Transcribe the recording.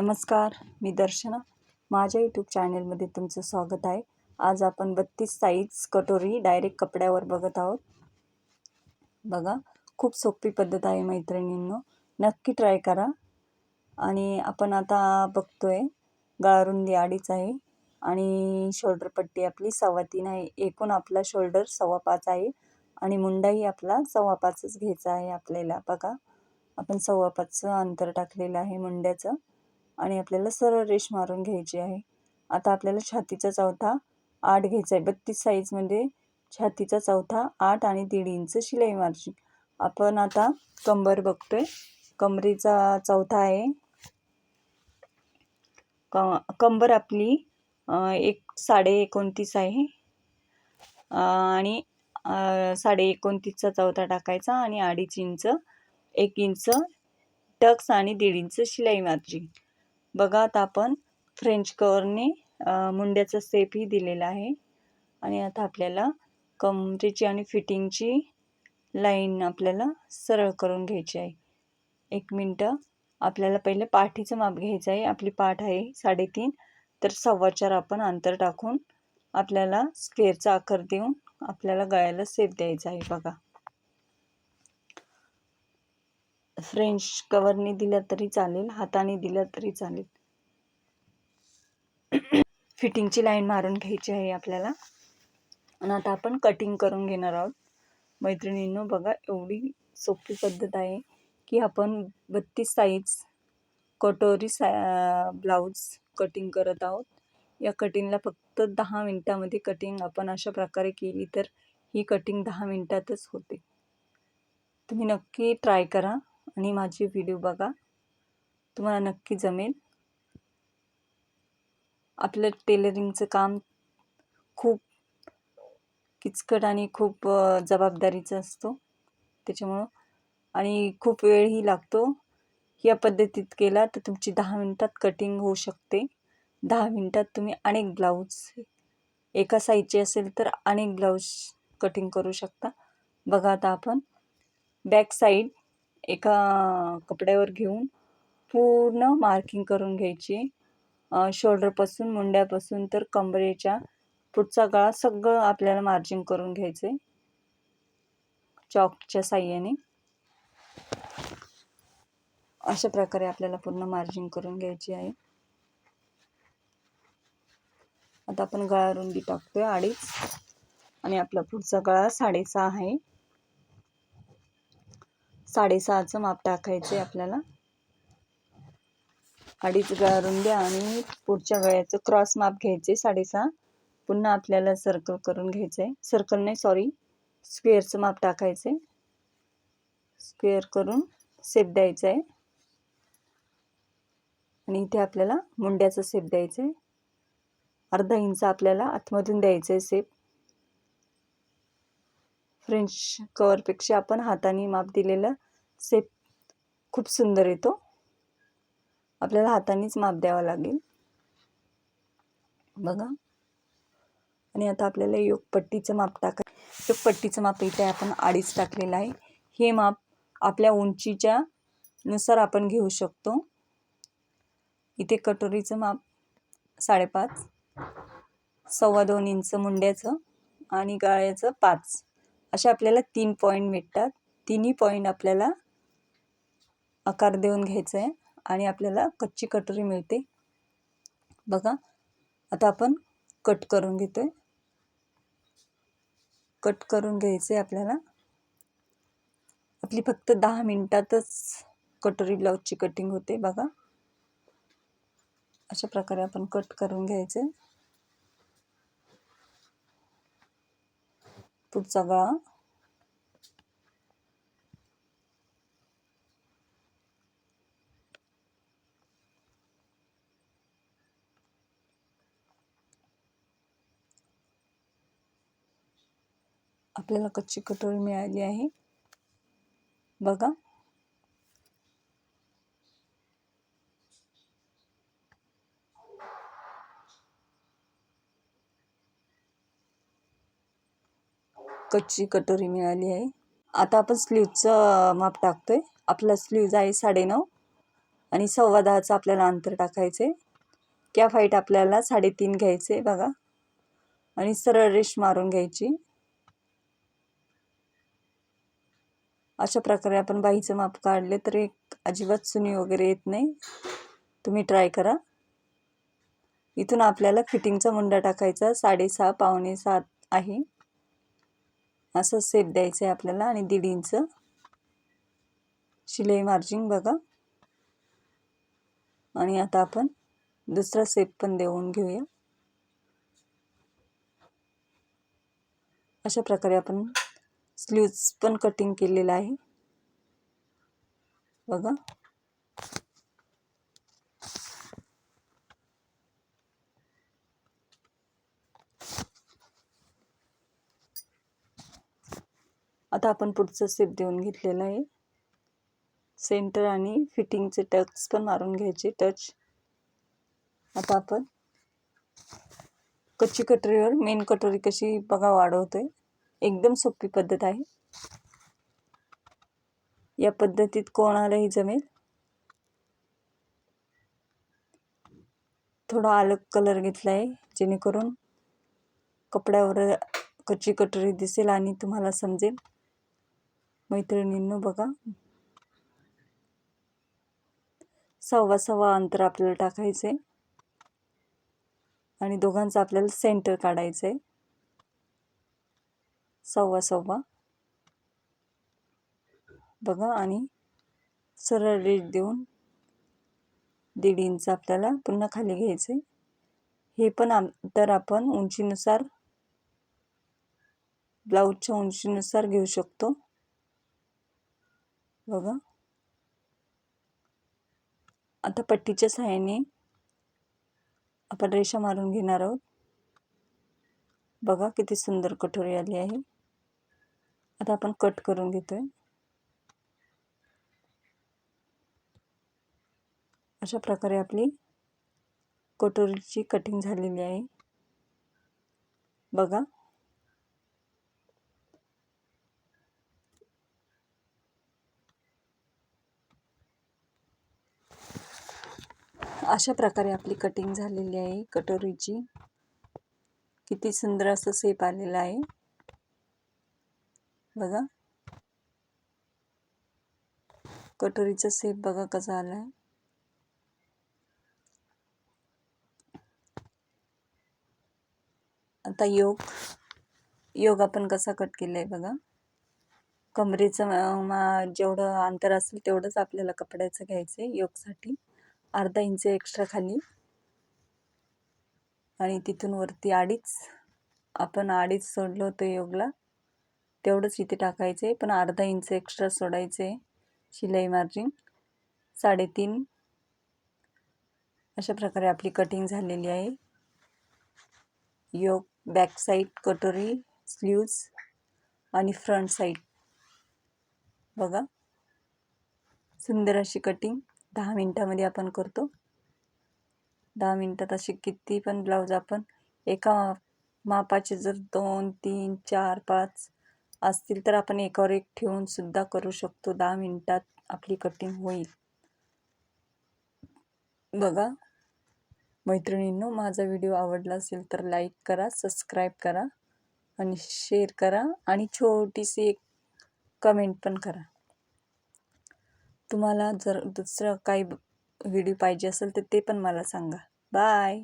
नमस्कार मी दर्शना. माझ्या यूट्यूब चॅनलमध्ये तुमचं स्वागत आहे. आज आपण बत्तीस साईज कटोरी डायरेक्ट कपड्यावर बघत आहोत. बघा खूप सोपी पद्धत आहे मैत्रिणींनो. नक्की ट्राय करा. आणि आपण आता बघतोय गाळरुंदी अडीच आहे आणि शोल्डर पट्टी आपली सव्वा तीन आहे. एकूण आपला शोल्डर सव्वा पाच आहे आणि मुंडाही आपला सव्वा पाचच घ्यायचा आहे आपल्याला. बघा आपण सव्वा पाचचं अंतर टाकलेलं आहे मुंड्याचं. आणि आपल्याला सरळ रेष मारून घ्यायची आहे. आता आपल्याला छातीचा चौथा आठ घ्यायचा आहे. बत्तीस साईजमध्ये म्हणजे छातीचा चौथा आठ आणि दीड इंच शिलाई मार्जिन आपण आता कंबर बघतोय. कमरेचा चौथा आहे. क कंबर आपली एक साडे एकोणतीस आहे. आणि साडे एकोणतीसचा चौथा टाकायचा आणि अडीच इंच एक इंच टक्स आणि दीड इंच शिलाई मार्जिन बघा आता आपण फ्रेंच कवरने मुंड्याचा सेपही दिलेला आहे. आणि आता आपल्याला कमरेची आणि फिटिंगची लाईन आपल्याला सरळ करून घ्यायची आहे. एक मिनटं. आपल्याला पहिले पाठीचं माप घ्यायचं आहे. आपली पाठ आहे साडेतीन. तर सव्वा चार आपण अंतर टाकून आपल्याला स्क्वेअरचा आकार देऊन आपल्याला गळ्याला सेप द्यायचा आहे. बघा. फ्रेंच कवरने दिलं तरी चालेल हाताने दिलं तरी चालेल. फिटिंगची लाईन मारून घ्यायची आहे आपल्याला. आणि आता आपण कटिंग करून घेणार आहोत. मैत्रिणींनो बघा एवढी सोपी पद्धत आहे की आपण बत्तीस साईज कटोरी सा ब्लाऊज कटिंग करत आहोत. या कटिंगला फक्त दहा मिनटामध्ये कटिंग आपण अशा प्रकारे केली तर ही कटिंग दहा मिनटातच होते. तुम्ही नक्की ट्राय करा. आणि माझे व्हिडिओ बघा. तुम्हाला नक्की जमेल. आपलं टेलरिंगचं काम खूप किचकट आणि खूप जबाबदारीचं असतो. त्याच्यामुळं. आणि खूप वेळही लागतो. या पद्धतीत केला तर तुमची दहा मिनटात कटिंग होऊ शकते. दहा मिनटात तुम्ही अनेक ब्लाऊज एका साईजचे असेल तर अनेक ब्लाऊज कटिंग करू शकता. बघा आता आपण. बॅक साईड एका कपड्यावर घेऊन पूर्ण मार्किंग करून घ्यायची. शोल्डरपासून मुंड्यापासून तर कमरेच्या पुढचा गळा सगळं आपल्याला मार्जिंग करून घ्यायचं. आहे चॉकच्या साह्याने. अशा प्रकारे आपल्याला पूर्ण मार्जिंग करून घ्यायची आहे. आता आपण गळा रुंदी टाकतोय अडीच आणि आपला पुढचा गळा साडेसहा आहे. साडेसहाचं माप टाकायचं आहे आपल्याला. अडीच गळा द्या आणि पुढच्या गळ्याचं क्रॉस माप घ्यायचे साडेसहा. पुन्हा आपल्याला सर्कल करून घ्यायचं आहे सर्कल नाही सॉरी स्क्वेअरचं माप टाकायचं आहे स्क्वेअर करून सेप द्यायचं आहे आणि इथे आपल्याला मुंड्याचं सेप द्यायचं आहे अर्धा इंच आपल्याला आतमधून द्यायचं आहे सेप फ्रेंच कवरपेक्षा आपण हाताने माप दिलेलं सेप खूप सुंदर येतो. आपल्याला हातानेच माप द्यावं लागेल. बघा. आणि आता आपल्याला योगपट्टीचं माप टाका योगपट्टीचं माप इथे आपण अडीच टाकलेलं आहे. हे माप आपल्या उंचीच्या नुसार आपण घेऊ शकतो. इथे कटोरीचं माप साडेपाच सव्वा दोन इंच मुंड्याचं आणि गाळ्याचं पाच. असे आपल्याला तीन पॉईंट भेटतात. तिन्ही पॉईंट आपल्याला आकार देऊन घ्यायचं आहे आणि आपल्याला कच्ची कटोरी मिळते. बघा आता आपण कट करून घेतोय. कट करून घ्यायचं आहे आपल्याला. आपली फक्त दहा मिनटातच कटोरी ब्लाऊजची कटिंग होते बघा. अशा प्रकारे आपण कट करून घ्यायचे पुढचा गळा आपल्याला कच्ची कटोरी मिळाली आहे. बघा. कच्ची कटोरी मिळाली आहे. आता आपण स्लीवचं माप टाकतो आहे आपला स्लीव्ज आहे साडेनऊ आणि सव्वा दहाचं आपल्याला अंतर टाकायचं आहे कॅफ हाईट आपल्याला साडेतीन घ्यायचे आहे बघा. आणि सरळ रेश मारून घ्यायची. अशा प्रकारे आपण बाईचं माप काढले तर एक अजिबात सुनी वगैरे येत नाही. तुम्ही ट्राय करा. इथून आपल्याला फिटिंगचा मुंडा टाकायचा. साडेसहा पावणे सात आहे. असं सेप द्यायचं आहे आपल्याला आणि दीड इंच. शिलाई मार्जिंग बघा. आणि आता आपण दुसरा सेप पण देऊन घेऊया. अशा प्रकारे आपण स्लीव्ज पण कटिंग केलेलं आहे. बघा. आता आपण पुढचं सेप देऊन घेतलेलं आहे. सेंटर आणि फिटिंगचे टच पण मारून घ्यायचे. टच आता आपण कच्ची कटोरीवर मेन कटोरी कशी बघा वाढवतोय. एकदम सोपी पद्धत आहे. या पद्धतीत कोणालाही जमेल? थोडा अलग कलर घेतला आहे जेणेकरून कपड्यावर कच्ची कटोरी दिसेल आणि तुम्हाला समजेल. मैत्रिणींनो बघा. सव्वा सव्वा अंतर आपल्याला टाकायचं. आहे आणि दोघांचं आपल्याला सेंटर काढायचं. आहे सव्वा सव्वा. बघा आणि सरळ रेट देऊन दीड इंच आपल्याला पुन्हा खाली घ्यायचे. हे पण अंतर आपण उंचीनुसार ब्लाऊजच्या उंचीनुसार घेऊ शकतो. बघा. आता पट्टीच्या सहाय्याने आपण रेषा मारून घेणार आहोत. बघा किती सुंदर कटोरी आली आहे. आता आपण कट करून घेतोय. अशा प्रकारे आपली कटोरीची कटिंग झालेली आहे. बघा. अशा प्रकारे आपली कटिंग झालेली आहे कटोरीची. किती सुंदर असं सेप आलेलं आहे. बघा. कटोरीचा सेप बघा कसा आला आहे आता योग योग आपण कसा कट केला आहे बघा. कमरेचं मा जेवढं अंतर असेल तेवढंच आपल्याला कपड्याचं घ्यायचं आहे योगसाठी. अर्धा इंच एक्स्ट्रा खाली. आणि तिथून वरती अडीच आपण अडीच सोडलो होतो योगला. तेवढंच इथे टाकायचं आहे पण अर्धा इंच एक्स्ट्रा सोडायचं आहे शिलाई मार्जिन साडेतीन. अशा प्रकारे आपली कटिंग झालेली आहे. योग बॅक साईड कटोरी स्लीव्ज आणि फ्रंट साईड बघा. सुंदर अशी कटिंग दहा मिनटामध्ये आपण करतो. दहा मिनटात असे किती पण ब्लाऊज आपण एका मापाचे जर दोन तीन चार पाच असतील तर आपण एकावर एक ठेवून सुद्धा करू शकतो. दहा मिनटात आपली कटिंग होईल. बघा मैत्रिणींनो माझा व्हिडिओ आवडला असेल तर लाईक करा सबस्क्राईब करा आणि शेअर करा आणि छोटीशी एक कमेंट पण करा. तुम्हाला जर दुसरं काही व्हिडिओ पाहिजे असेल तर ते पण मला सांगा. बाय.